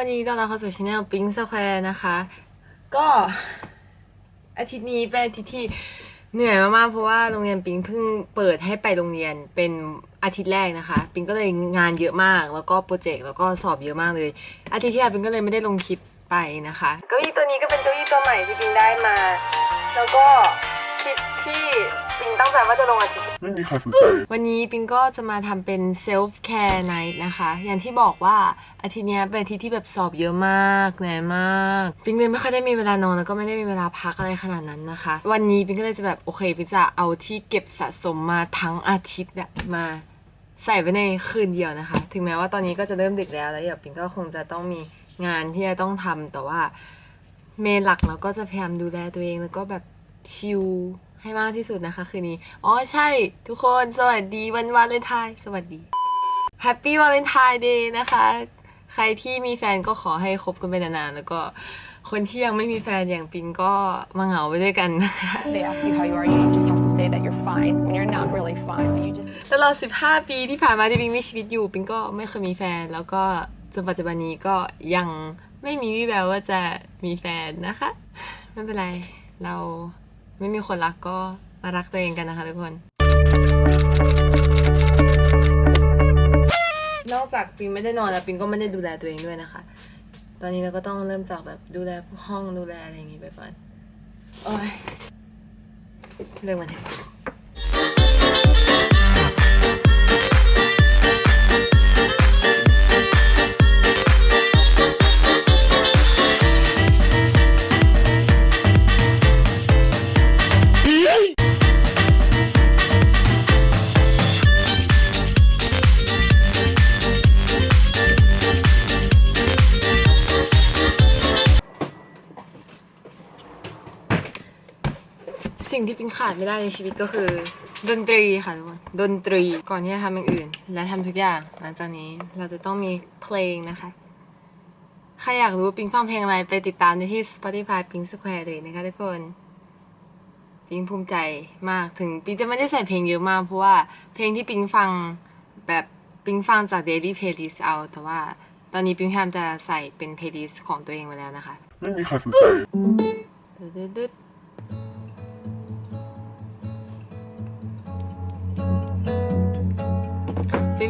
ันนี้ต้อนรับเข้าสู่ช anel Pink Square นะคะ ก็อาทิตย์นี้เป็นอาทิตย์ที่เหนื่อยมากๆ เพราะว่าโรงเรียนปิงเพิ่งเปิดให้ไปโรงเรียนเป็นอาทิตย์แรกนะคะ ปิงก็เลยงานเยอะมาก แล้วก็โปรเจกต์แล้วก็สอบเยอะมากเลย อาทิตย์ที่แล้วปิงก็เลยไม่ได้ลงคลิปไปนะคะเก้าอี้ตัวนี้ก็เป็นเก้าอี้ตัวใหม่ที่ปิงได้มา แล้วก็คลิปที่ ใจว่าจะลงอาทิตย์ไม่มีใครสนใจ วันนี้ปิงก็จะมาทำเป็น self care night นะคะ อย่างที่บอกว่าอาทิตย์เนี้ยเป็นอาทิตย์ที่แบบสอบเยอะมากเหนื่อยมาก ปิงเลยไม่ค่อยได้มีเวลานอนแล้วก็ไม่ได้มีเวลาพักอะไรขนาดนั้นนะคะ วันนี้ปิงก็เลยจะแบบโอเคปิงจะเอาที่เก็บสะสมมาทั้งอาทิตย์อะมาใส่ไว้ในคืนเดียวนะคะ ถึงแม้ว่าตอนนี้ก็จะเริ่มดึกแล้วแล้วเดี๋ยวปิงก็คงจะต้องมีงานที่จะต้องทำแต่ว่าเมนหลักเราก็จะพยายามดูแลตัวเองแล้วก็แบบชิล ให้มากที่สุดนะคะ คืนนี้ อ๋อใช่ทุกคนสวัสดีวันวาเลนไทน์สวัสดีแฮปปี้วาเลนไทน์เดย์นะคะ ใครที่มีแฟนก็ขอให้คบกันไปนานๆแล้วก็คนที่ยังไม่มีแฟนอย่างปิงก็มาเหงาไปด้วยกันนะคะ They ask you how you are, you just have to say that you're fine when you're not really fine, but you just ตลอด 15 ปีที่ผ่านมาที่ปิงมีชีวิตอยู่ปิงก็ไม่เคยมีแฟน แล้วก็จนปัจจุบันนี้ก็ยังไม่มีวี่แววว่าจะมีแฟนนะคะ ไม่เป็นไรเรา ไม่มีคนรักก็มารักตัวเองกันนะคะทุกคน นอกจากปิงไม่ได้นอนแล้วปิงก็ไม่ได้ดูแลตัวเองด้วยนะคะ ตอนนี้เราก็ต้องเริ่มจากแบบดูแลห้องดูแลอะไรอย่างงี้ไปก่อน โอ้ยเรื่องมันเถอะ ปิงขาดไม่ได้ในชีวิตก็คือ ดนตรีค่ะทุกคนดนตรีก่อนที่จะทำอย่างอื่น และทำทุกอย่าง หลังจากนี้เราจะต้องมีเพลงนะคะใครอยากรู้ปิงฟังเพลงอะไรไปติดตามได้ที่ Spotify ปิง Square เลยนะคะทุกคนปิงภูมิใจมากถึงปิงจะไม่ได้ใส่เพลงเยอะมากเพราะว่าเพลงที่ปิงฟังแบบปิงฟังจาก Daily Playlist เอา แต่ว่าตอนนี้ปิงพยายามจะใส่เป็น Playlist ของตัวเองไว้แล้วนะคะ ไม่มีใครสนใจ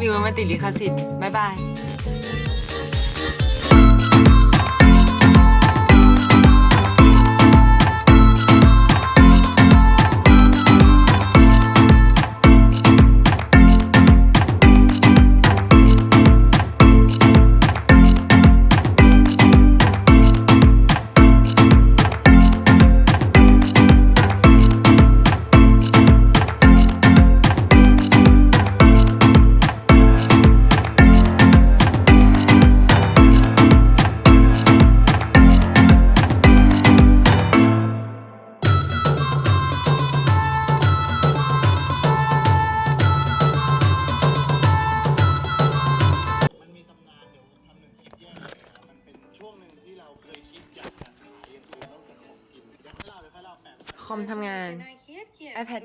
ตึ๊ดตึ๊ดตึ๊ดไม่รู้ว่ามันติดลิขสิทธิ์บ๊ายบาย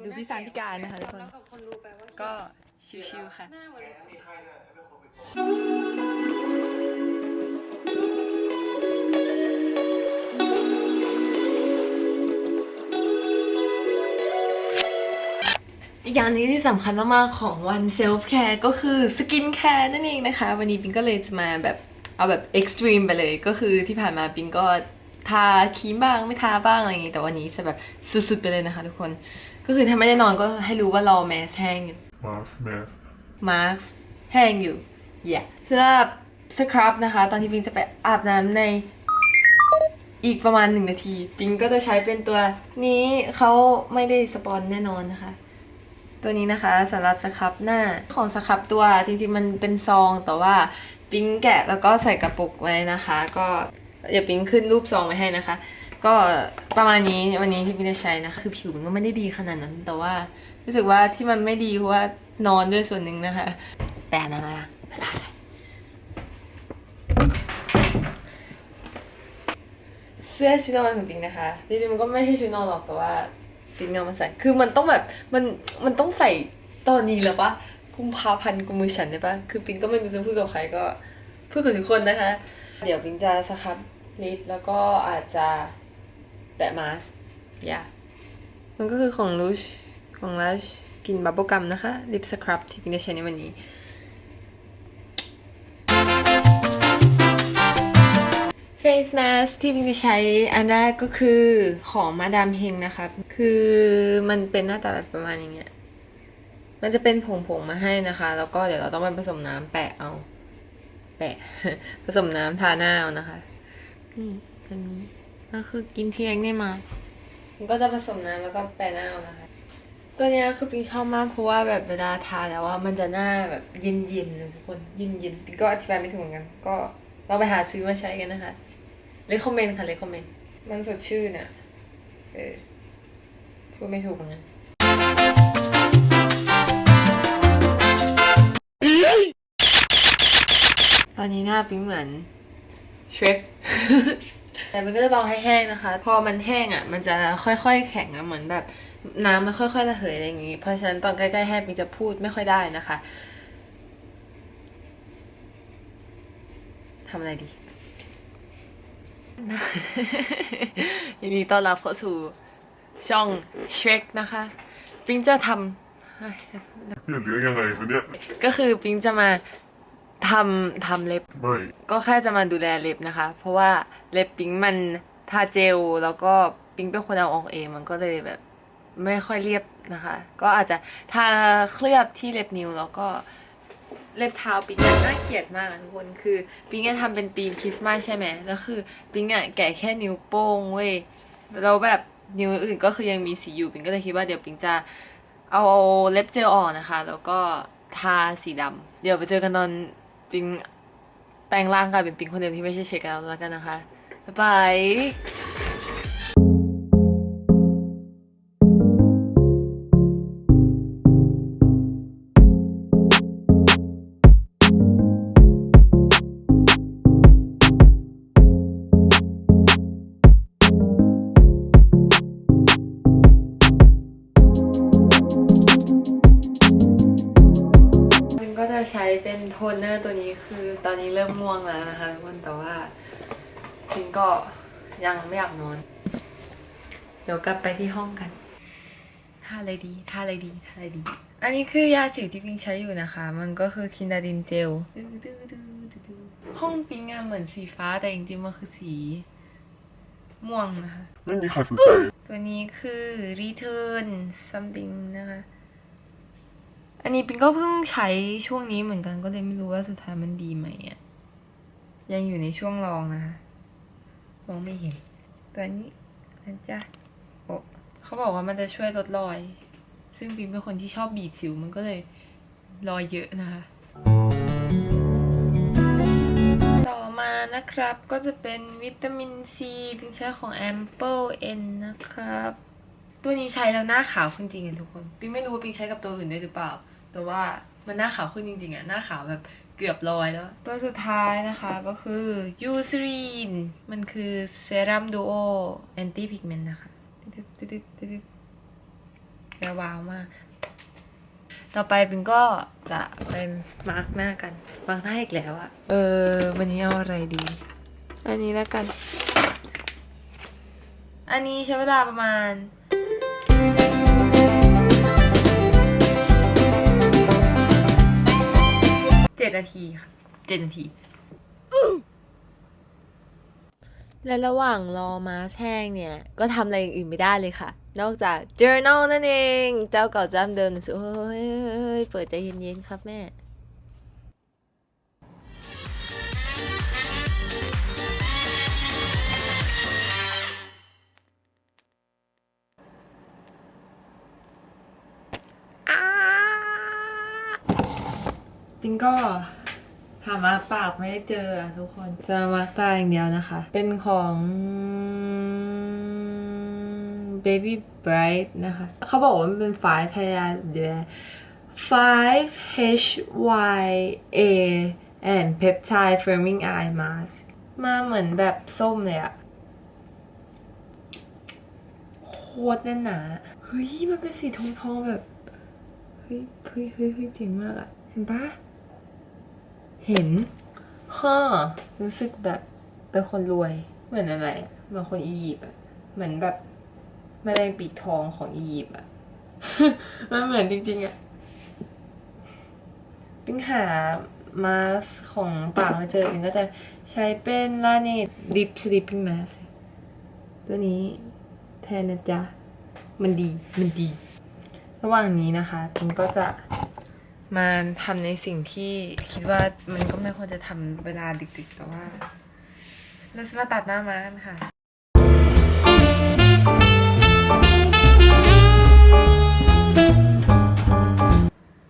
ดูพี่สารพิการนะคะทุกคนก็ชิวๆค่ะอีกอย่างหนึงที่สำคัญมากๆของวันเซลฟ์แคร์ก็คือสกินแคร์นั่นเองนะคะ วันนี้ปิงก็เลยจะมาแบบเอาแบบเอ็กซ์ตรีมไปเลย ก็คือที่ผ่านมาปิงก็ ทาครีมบ้างไม่ทาบ้างอะไรอย่างงี้แต่วันนี้จะแบบสุดๆไปเลยนะคะทุกคน ก็คือถ้าไม่ได้นอนก็ให้รู้ว่ารอแมสแห้งอยู่มาสแมสมาร์คแห้งอยู่อย่าสำหรับสครับนะคะ ตอนที่ปิงจะไปอาบน้ำในอีกประมาณหนึ่งนาที ปิงก็จะใช้เป็นตัวนี้เขาไม่ได้สปอนแน่นอนนะคะ ตัวนี้นะคะสำหรับสครับหน้าของสครับตัวจริงๆมันเป็นซองแต่ว่า ปิงแกะแล้วก็ใส่กระปุกไว้นะคะ ก็ เดี๋ยวปิงขึ้นรูปซองไว้ให้นะคะ ก็ประมาณนี้วันนี้ที่ปิงจะใช้นะคะคือผิวมันก็ไม่ได้ดีขนาดนั้น แต่ว่ารู้สึกว่าที่มันไม่ดีเพราะว่านอนด้วยส่วนหนึ่งนะคะแต่อันนั่นะไม่เป็นไรเสื้อชุดนอนของปิงนะคะจริงๆมันก็ไม่ใช่ชุดนอนหรอกแต่ว่าปิงเอามาใส่คือมันต้องแบบมันมันต้องใส่ตอนนี้แล้วปะกุมภาพันธ์กุมมือฉันได้ปะคือปิงก็ไม่รู้จะพูดกับใครก็พูดกับทุกคนนะคะ เดี๋ยวปิงจะสครับ ลิปแล้วก็อาจจะแปะมาสอย่ามันก็คือของลูชของลัชกินบับเบิลกัมนะคะ ลิปสครับที่ปิงจะใช้ในวันนี้ Face Mask ที่พิงจะใช้อันแรกก็คือของมาดามเฮงนะคะ คือมันเป็นหน้าตาแบบประมาณอย่างเงี้ย มันจะเป็นผงผงๆมาให้นะคะ แล้วก็เดี๋ยวเราต้องไปผสมน้ำแปะเอา แปะ ผสมน้ำทาหน้าเอานะคะ นี่อันนี้ก็คือกินเพียงในมาสมันก็จะผสมน้ำแล้วก็แปะหน้าเอานะคะ ตัวเนี้ยคือปิงชอบมากเพราะว่าแบบเวลาทาแล้วว่ามันจะหน้าแบบเย็นๆเลยทุกคนเย็นๆปิงก็อธิบายไม่ถูกเหมือนกัน ก็เราไปหาซื้อมาใช้กันนะคะเลคคอมเมนต์ค่ะเลคคอมเมนต์มันสดชื่นอะเออพูดไม่ถูกเหมือนกันตอนนี้หน้าปิ๊งเหมือน เชฟแต่มันก็จะรอให้แห้งนะคะ พอมันแห้งอะ มันจะค่อยๆแข็งอะเหมือนแบบน้ำมันค่อยๆระเหยอะไรอย่างงี้ เพราะฉะนั้นตอนใกล้ๆแห้งปิ๊งจะพูดไม่ค่อยได้นะคะทำอะไรดียินดีต้อนรับเข้าสู่ช่อง Shrek นะคะปิงจะทำเฮ้ยอย่าเลี้ยงยังไงวะเนี่ยก็คือปิงจะมา ทำทำเล็บไม่ก็แค่จะมาดูแลเล็บนะคะ เพราะว่าเล็บปิงมันทาเจลแล้วก็ปิงเป็นคนเอาออกเองมันก็เลยแบบไม่ค่อยเรียบนะคะ ก็อาจจะทาเคลือบที่เล็บนิ้วแล้วก็เล็บเท้าปิงอะน่าเกลียดมากอะทุกคนคือปิงอะทำเป็นธีมคริสต์มาสใช่ไหมแล้วคือปิงอะแกะแค่นิ้วโป้งเว้ยแล้วแบบนิ้วอื่นก็คือยังมีสีอยู่ปิงก็เลยคิดว่าเดี๋ยวปิงจะเอาเล็บเจลออกนะคะ แล้วก็ทาสีดำเดี๋ยวไปเจอกันตอน ปิงแปลงร่างกลายเป็นปิงคนเดิมที่ไม่ใช่เชคแล้วแล้วกันนะคะ บ๊ายบาย เป็นโทนเนอร์ตัวนี้คือตอนนี้เริ่มง่วงแล้วนะคะทุกคนแต่ว่าพิงก็ยังไม่อยากนอน เดี๋ยวกลับไปที่ห้องกันท่าอะไรดีท่าอะไรดีท่าอะไรดี อันนี้คือยาสิวที่พิงใช้อยู่นะคะ มันก็คือคินดาดินเจลห้องปิงอะเหมือนสีฟ้าแต่จริงๆมันคือสีม่วงนะคะไม่มีใครสนใจตัวนี้คือ return something นะคะ อันนี้ปิงก็เพิ่งใช้ช่วงนี้เหมือนกันก็เลยไม่รู้ว่าสุดท้ายมันดีไหมอะ ยังอยู่ในช่วงลองนะคะมองไม่เห็น ตัวนี้นะจ๊ะโอ้เขาบอกว่ามันจะช่วยลดรอย ซึ่งปิงเป็นคนที่ชอบบีบสิวมันก็เลยรอยเยอะนะคะต่อมานะครับก็จะเป็นวิตามินซีพิงใช้ของ Ample N นะครับ ตัวนี้ใช้แล้วหน้าขาวขึ้นจริงอะทุกคน ปิงไม่รู้ว่าปิงใช้กับตัวอื่นได้หรือเปล่า แต่ว่ามันหน้าขาวขึ้นจริงๆอะหน้าขาวแบบเกือบลอยแล้ว ตัวสุดท้ายนะคะก็คือ Eucerin มันคือเซรั่มดูโอแอนตี้พิกเมนต์นะคะตึ๊ดตึ๊ดตึ๊ดตึ๊ดแวววาวมาก ต่อไปปิงก็จะเป็นมาร์กหน้ากัน มาร์กหน้าอีกแล้วอะเออ วันนี้เอาอะไรดี อันนี้แล้วกัน อันนี้ใช้เวลาประมาณ จ็ดนาทีค่ะเจ็ดนาที และระหว่างรอมาแห้งเนี่ย ก็ทำอะไรอย่างอื่นไม่ได้เลยค่ะ นอกจาก journal นั่นเอง เจ้าเก่าจ้ำเดิมหนังสือเฮ้ยเฮ้ยเฮ้ยเปิดใจเย็นๆครับแม่ ก็หามาปากไม่ได้เจอทุกคนจะมาตาอย่างเดียวนะคะ เป็นของ Baby Bright นะคะ เขาบอกว่ามันเป็น5พยาเดือ5 H Y A and Peptide Firming Eye Mask มาเหมือนแบบส้มเลยอะโคตรแน่นหนา เฮ้ย มันเป็นสีทองทองๆแบบเฮ้ยเฮ้ยเฮ้ยเฮ้ยเจ๋งมากอะเห็นปะ เห็นฮ่ารู้สึกแบบเป็นคนรวยเหมือนอะไรเหมือนคนอียิปต์อะเหมือนแบบแมลงปีกทองของอียิปต์อะมันเหมือนจริงๆอะปิ้งหามาสของปากมาเจอปิ้งก็จะใช้เป็นลาเนตดิปสลิปปิ้งมาสตัวนี้แทนนะจ๊ะ มันดีมันดี ระหว่างนี้นะคะปิ้งก็จะ มาทำในสิ่งที่คิดว่ามันก็ไม่ควรจะทำเวลาดึกๆ แต่ว่า เราจะมาตัดหน้ามากันค่ะ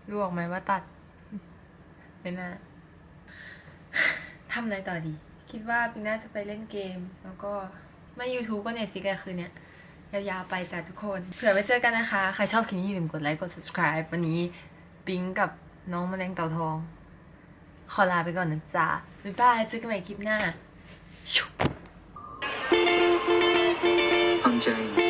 รู้ออกไหมว่าตัด ไม่น่าทำอะไรต่อดี คิดว่าปีหน้าจะไปเล่นเกม แล้วก็ไม่ YouTube ก็เน็ตฟิกอะคืนเนี้ยยาวๆไปจ้ะทุกคน เผื่อไว้เจอกันนะคะ ใครชอบคลิปนี้อย่าลืมกดไลค์ กด subscribe วันนี้ ปิ๊งกับน้องแมลงเต่าทอง ขอลาไปก่อนนะจ๊ะ บ๊ายบายเจอกันใหม่คลิปหน้า I'm James.